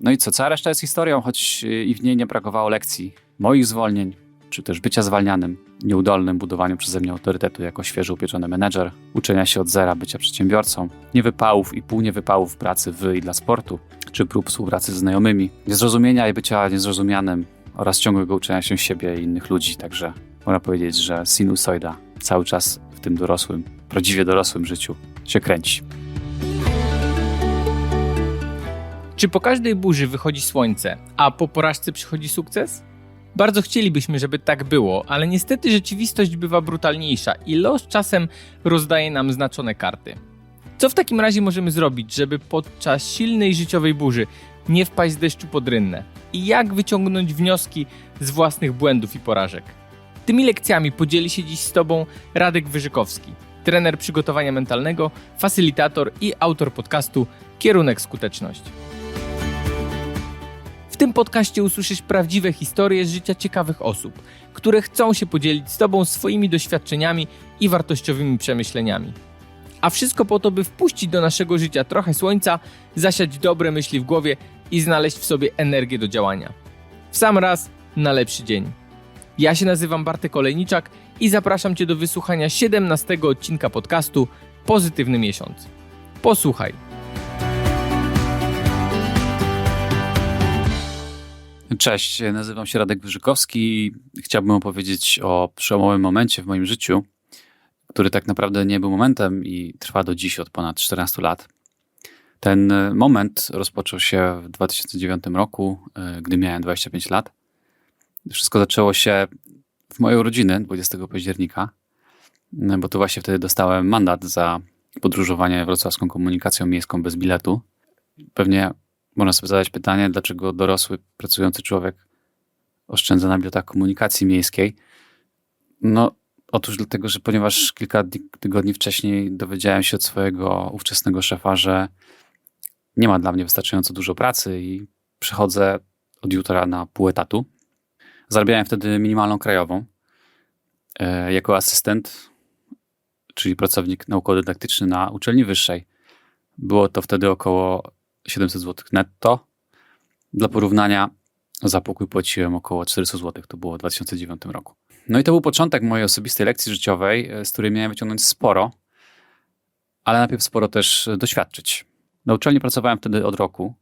No i co, cała reszta jest historią, choć y, i w niej nie brakowało lekcji, moich zwolnień, czy też bycia zwalnianym, nieudolnym budowaniu przeze mnie autorytetu jako świeżo upieczony menedżer, uczenia się od zera bycia przedsiębiorcą, niewypałów i pół niewypałów pracy w i dla sportu, czy prób współpracy z znajomymi, niezrozumienia i bycia niezrozumianym oraz ciągłego uczenia się siebie i innych ludzi, także można powiedzieć, że sinusoida cały czas w tym dorosłym, prawdziwie dorosłym życiu się kręci. Czy po każdej burzy wychodzi słońce, a po porażce przychodzi sukces? Bardzo chcielibyśmy, żeby tak było, ale niestety rzeczywistość bywa brutalniejsza i los czasem rozdaje nam znaczone karty. Co w takim razie możemy zrobić, żeby podczas silnej życiowej burzy nie wpaść z deszczu pod rynnę? I jak wyciągnąć wnioski z własnych błędów i porażek? Tymi lekcjami podzieli się dziś z Tobą Radek Wyżykowski, trener przygotowania mentalnego, facylitator i autor podcastu Kierunek Skuteczność. Tym podcaście usłyszysz prawdziwe historie z życia ciekawych osób, które chcą się podzielić z Tobą swoimi doświadczeniami i wartościowymi przemyśleniami. A wszystko po to, by wpuścić do naszego życia trochę słońca, zasiać dobre myśli w głowie i znaleźć w sobie energię do działania. W sam raz na lepszy dzień. Ja się nazywam Bartek Olejniczak i zapraszam Cię do wysłuchania 17 odcinka podcastu Pozytywny Miesiąc. Posłuchaj. Cześć, nazywam się Radek Wyżykowski i chciałbym opowiedzieć o przełomowym momencie w moim życiu, który tak naprawdę nie był momentem i trwa do dziś od ponad 14 lat. Ten moment rozpoczął się w 2009 roku, e, gdy miałem 25 lat. Wszystko zaczęło się w mojej urodziny 20 października, e, bo to właśnie wtedy dostałem mandat za podróżowanie wrocławską komunikacją miejską bez biletu. Pewnie można sobie zadać pytanie, dlaczego dorosły, pracujący człowiek oszczędza na biletach komunikacji miejskiej. No, otóż dlatego, że ponieważ kilka tygodni wcześniej dowiedziałem się od swojego ówczesnego szefa, że nie ma dla mnie wystarczająco dużo pracy i przechodzę od jutra na pół etatu. Zarabiałem wtedy minimalną krajową e, jako asystent, czyli pracownik naukowo-dydaktyczny na uczelni wyższej. Było to wtedy około 700 zł netto. Dla porównania za pokój płaciłem około 400 zł, to było w 2009 roku. No i to był początek mojej osobistej lekcji życiowej, z której miałem wyciągnąć sporo, ale najpierw sporo też doświadczyć. Na uczelni pracowałem wtedy od roku.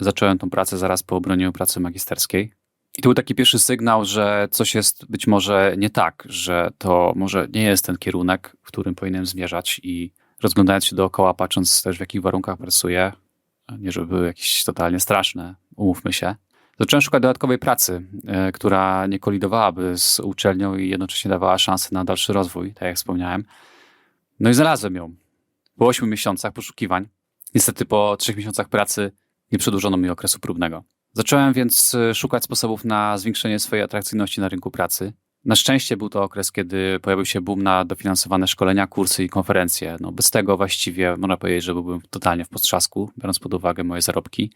Zacząłem tą pracę zaraz po obronieniu pracy magisterskiej. I to był taki pierwszy sygnał, że coś jest być może nie tak, że to może nie jest ten kierunek, w którym powinienem zmierzać i rozglądając się dookoła, patrząc też w jakich warunkach pracuję, nie żeby były jakieś totalnie straszne, umówmy się. Zacząłem szukać dodatkowej pracy, e, która nie kolidowałaby z uczelnią i jednocześnie dawała szansę na dalszy rozwój, tak jak wspomniałem. No i znalazłem ją. Po 8 miesiącach poszukiwań. Niestety po 3 miesiącach pracy nie przedłużono mi okresu próbnego. Zacząłem więc e, szukać sposobów na zwiększenie swojej atrakcyjności na rynku pracy. Na szczęście był to okres, kiedy pojawił się boom na dofinansowane szkolenia, kursy i konferencje. No, bez tego właściwie można powiedzieć, że byłbym totalnie w postrzasku, biorąc pod uwagę moje zarobki.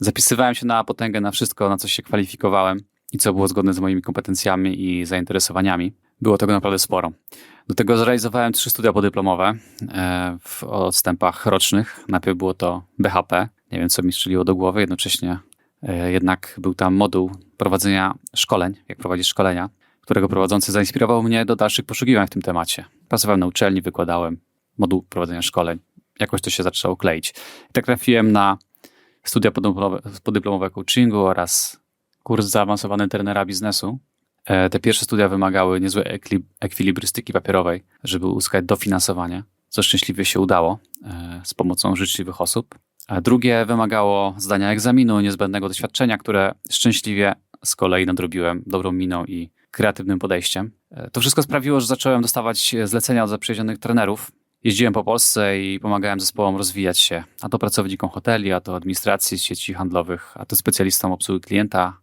Zapisywałem się na potęgę na wszystko, na co się kwalifikowałem i co było zgodne z moimi kompetencjami i zainteresowaniami. Było tego naprawdę sporo. Do tego zrealizowałem trzy studia podyplomowe e, w odstępach rocznych. Najpierw było to BHP, nie wiem co mi strzeliło do głowy, jednocześnie e, jednak był tam moduł prowadzenia szkoleń, jak prowadzić szkolenia którego prowadzący zainspirował mnie do dalszych poszukiwań w tym temacie. Pracowałem na uczelni, wykładałem moduł prowadzenia szkoleń. Jakoś to się zaczęło kleić. I tak trafiłem na studia podyplomowe coachingu oraz kurs zaawansowany trenera biznesu. E, te pierwsze studia wymagały niezłej ekwilibrystyki papierowej, żeby uzyskać dofinansowanie, co szczęśliwie się udało e, z pomocą życzliwych osób. A drugie wymagało zdania egzaminu, niezbędnego doświadczenia, które szczęśliwie z kolei nadrobiłem dobrą miną i kreatywnym podejściem. E, to wszystko sprawiło, że zacząłem dostawać zlecenia od zaprzyjaźnionych trenerów. Jeździłem po Polsce i pomagałem zespołom rozwijać się, a to pracownikom hoteli, a to administracji sieci handlowych, a to specjalistom obsługi klienta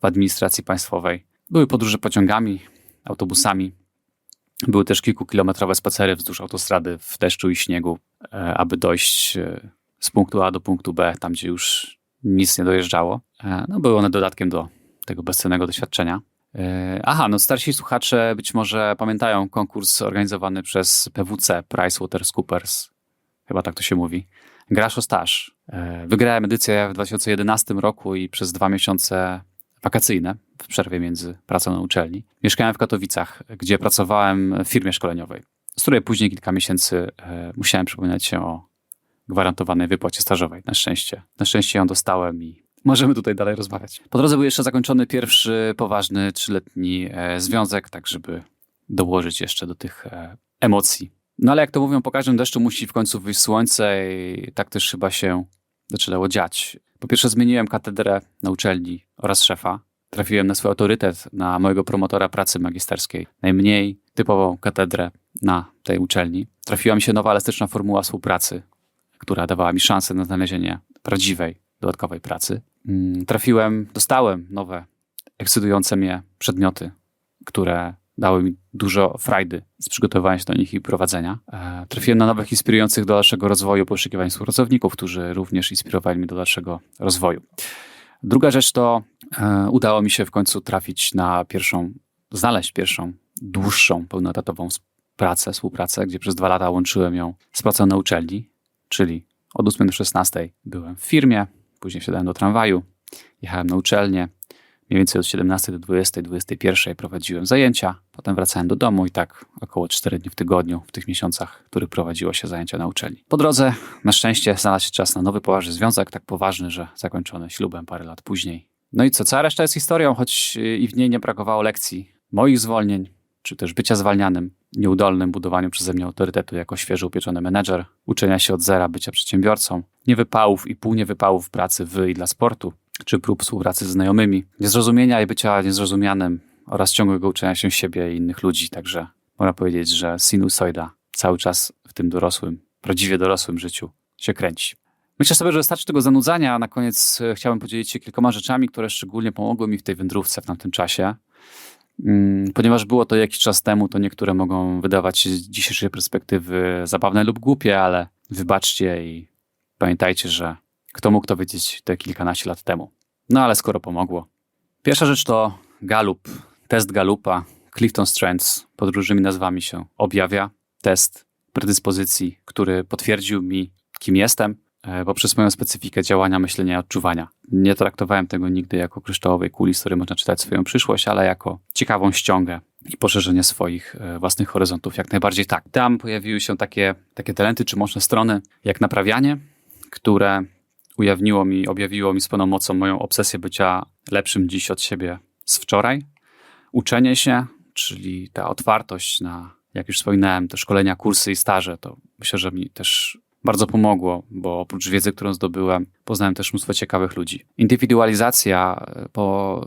w administracji państwowej. Były podróże pociągami, autobusami. Były też kilkukilometrowe spacery wzdłuż autostrady w deszczu i śniegu, e, aby dojść e, z punktu A do punktu B, tam gdzie już nic nie dojeżdżało. No, były one dodatkiem do tego bezcennego doświadczenia. E, aha, no starsi słuchacze być może pamiętają konkurs organizowany przez PWC, PricewaterhouseCoopers, chyba tak to się mówi, Grasz o staż. E, Wygrałem edycję w 2011 roku i przez dwa miesiące wakacyjne w przerwie między pracą na uczelni. Mieszkałem w Katowicach, gdzie pracowałem w firmie szkoleniowej, z której później kilka miesięcy e, musiałem przypominać się o gwarantowanej wypłacie stażowej. Na szczęście. Na szczęście ją dostałem i możemy tutaj dalej rozmawiać. Po drodze był jeszcze zakończony pierwszy poważny trzyletni e, związek, tak żeby dołożyć jeszcze do tych e, emocji. No ale jak to mówią, po każdym deszczu musi w końcu wyjść słońce i tak też chyba się zaczęło dziać. Po pierwsze zmieniłem katedrę na uczelni oraz szefa. Trafiłem na swój autorytet, na mojego promotora pracy magisterskiej. Najmniej typową katedrę na tej uczelni. Trafiła mi się nowa elastyczna formuła współpracy, która dawała mi szansę na znalezienie prawdziwej, dodatkowej pracy. Mm, Trafiłem, dostałem nowe, ekscytujące mnie przedmioty, które dały mi dużo frajdy z przygotowania się do nich i prowadzenia. E, Trafiłem na nowych, inspirujących do dalszego rozwoju poszukiwań współpracowników, którzy również inspirowali mnie do dalszego rozwoju. Druga rzecz to e, udało mi się w końcu trafić na pierwszą, znaleźć pierwszą dłuższą, pełnoetatową pracę, współpracę, gdzie przez dwa lata łączyłem ją z pracą na uczelni, czyli od 8 do 16 byłem w firmie, później wsiadałem do tramwaju, jechałem na uczelnię, mniej więcej od 17 do 20, 21 prowadziłem zajęcia, potem wracałem do domu i tak około 4 dni w tygodniu, w tych miesiącach, w których prowadziło się zajęcia na uczelni. Po drodze, na szczęście, znalazł się czas na nowy, poważny związek, tak poważny, że zakończony ślubem parę lat później. No i co, cała reszta jest historią, choć y, i w niej nie brakowało lekcji, moich zwolnień, czy też bycia zwalnianym, nieudolnym budowaniu przeze mnie autorytetu jako świeżo upieczony menedżer, uczenia się od zera bycia przedsiębiorcą, niewypałów i pół niewypałów pracy w i dla sportu, czy prób współpracy z znajomymi, niezrozumienia i bycia niezrozumianym oraz ciągłego uczenia się siebie i innych ludzi. Także można powiedzieć, że sinusoida cały czas w tym dorosłym, prawdziwie dorosłym życiu się kręci. Myślę sobie, że wystarczy tego zanudzania, na koniec chciałbym podzielić się kilkoma rzeczami, które szczególnie pomogły mi w tej wędrówce w tamtym czasie. Mm, Ponieważ było to jakiś czas temu, to niektóre mogą wydawać się z dzisiejszej perspektywy zabawne lub głupie, ale wybaczcie i pamiętajcie, że kto mógł to wiedzieć te kilkanaście lat temu. No ale skoro pomogło. Pierwsza rzecz to Galup, test Galupa, Clifton Strengths, pod różnymi nazwami się objawia. Test predyspozycji, który potwierdził mi, kim jestem, poprzez moją specyfikę działania, myślenia odczuwania. Nie traktowałem tego nigdy jako kryształowej kuli, z której można czytać swoją przyszłość, ale jako ciekawą ściągę i poszerzenie swoich e, własnych horyzontów. Jak najbardziej tak. Tam pojawiły się takie, takie talenty czy mocne strony, jak naprawianie, które ujawniło mi, objawiło mi z pełną mocą moją obsesję bycia lepszym dziś od siebie z wczoraj. Uczenie się, czyli ta otwartość na, jak już wspominałem, te szkolenia, kursy i staże, to myślę, że mi też bardzo pomogło, bo oprócz wiedzy, którą zdobyłem, poznałem też mnóstwo ciekawych ludzi. Indywidualizacja e, po,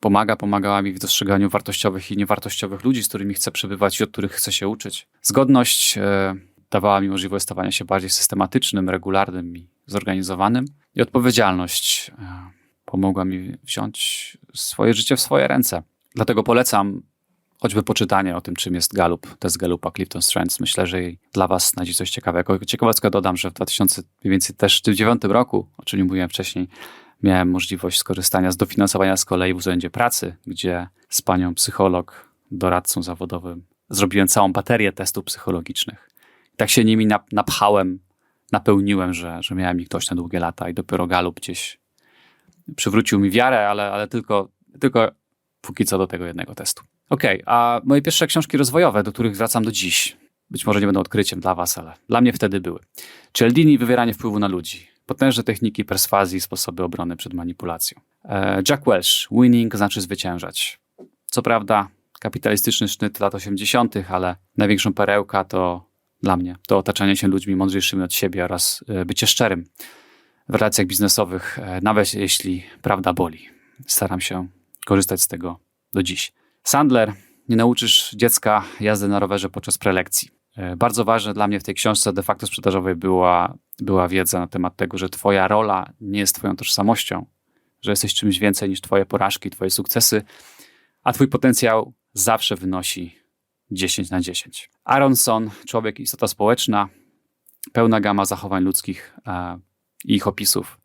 pomaga, pomagała mi w dostrzeganiu wartościowych i niewartościowych ludzi, z którymi chcę przebywać i od których chcę się uczyć. Zgodność e, dawała mi możliwość stawania się bardziej systematycznym, regularnym i zorganizowanym. I odpowiedzialność e, pomogła mi wziąć swoje życie w swoje ręce. Dlatego polecam choćby poczytanie o tym, czym jest Galup, test Galupa Clifton Strengths. Myślę, że dla was znajdzie coś ciekawego. Ciekawostka dodam, że w 2009 roku, o czym mówiłem wcześniej, miałem możliwość skorzystania z dofinansowania z kolei w Urzędzie Pracy, gdzie z panią psycholog, doradcą zawodowym zrobiłem całą baterię testów psychologicznych. Tak się nimi nap- napchałem, napełniłem, że, że miałem ich dość na długie lata i dopiero Galup gdzieś przywrócił mi wiarę, ale, ale tylko, tylko póki co do tego jednego testu. Okej, a moje pierwsze książki rozwojowe, do których wracam do dziś, być może nie będą odkryciem dla was, ale dla mnie wtedy były. Cialdini, wywieranie wpływu na ludzi. Potężne techniki perswazji i sposoby obrony przed manipulacją. E, Jack Welch, winning znaczy zwyciężać. Co prawda kapitalistyczny sznyt lat 80., ale największą perełka to dla mnie to otaczanie się ludźmi mądrzejszymi od siebie oraz e, bycie szczerym w relacjach biznesowych, e, nawet jeśli prawda boli. Staram się korzystać z tego do dziś. Sandler, nie nauczysz dziecka jazdy na rowerze podczas prelekcji. E, Bardzo ważne dla mnie w tej książce de facto sprzedażowej była, była wiedza na temat tego, że twoja rola nie jest twoją tożsamością, że jesteś czymś więcej niż twoje porażki, twoje sukcesy, a twój potencjał zawsze wynosi 10 na 10. Aronson, człowiek istota społeczna, pełna gama zachowań ludzkich e, i ich opisów.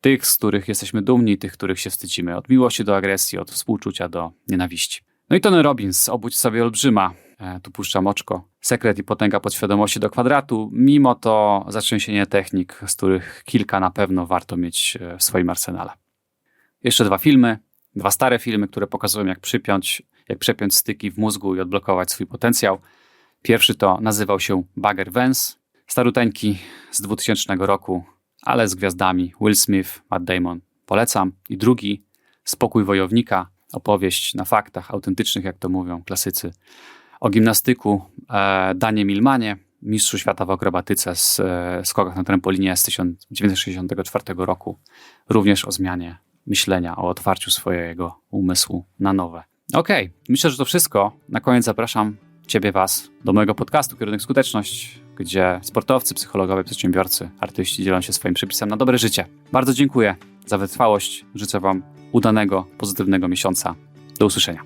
Tych, z których jesteśmy dumni, tych, których się wstydzimy. Od miłości do agresji, od współczucia do nienawiści. No i Tony Robbins, obudź sobie olbrzyma. E, tu puszczam oczko. sekret i potęga podświadomości do kwadratu. Mimo to zatrzęsienie technik, z których kilka na pewno warto mieć e, w swoim arsenale. Jeszcze dwa filmy, dwa stare filmy, które pokazują jak przypiąć, jak przepiąć styki w mózgu i odblokować swój potencjał. Pierwszy to nazywał się Bagger Vance, staruteńki z 2000 roku, ale z gwiazdami Will Smith, Matt Damon. Polecam. I drugi Spokój wojownika, opowieść na faktach autentycznych, jak to mówią klasycy, o gimnastyku e, Danie Milmanie, mistrzu świata w akrobatyce z e, skokach na trampolinie z 1964 roku. Również o zmianie myślenia, o otwarciu swojego umysłu na nowe. Okej, myślę, że to wszystko. Na koniec zapraszam Ciebie, Was do mojego podcastu Kierunek Skuteczność, gdzie sportowcy, psychologowie, przedsiębiorcy, artyści dzielą się swoim przepisem na dobre życie. Bardzo dziękuję za wytrwałość. Życzę Wam udanego, pozytywnego miesiąca. Do usłyszenia.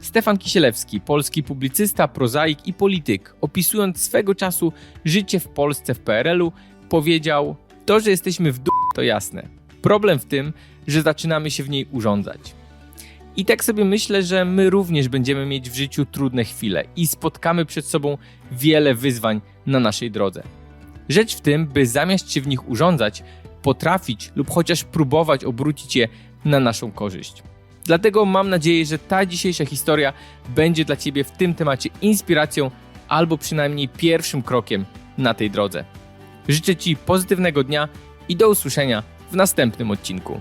Stefan Kisielewski, polski publicysta, prozaik i polityk, opisując swego czasu życie w Polsce w PRL-u, powiedział: To, że jesteśmy w dół, to jasne. Problem w tym, że zaczynamy się w niej urządzać. I tak sobie myślę, że my również będziemy mieć w życiu trudne chwile i spotkamy przed sobą wiele wyzwań na naszej drodze. Rzecz w tym, by zamiast się w nich urządzać, potrafić lub chociaż próbować obrócić je na naszą korzyść. Dlatego mam nadzieję, że ta dzisiejsza historia będzie dla Ciebie w tym temacie inspiracją albo przynajmniej pierwszym krokiem na tej drodze. Życzę Ci pozytywnego dnia i do usłyszenia w następnym odcinku.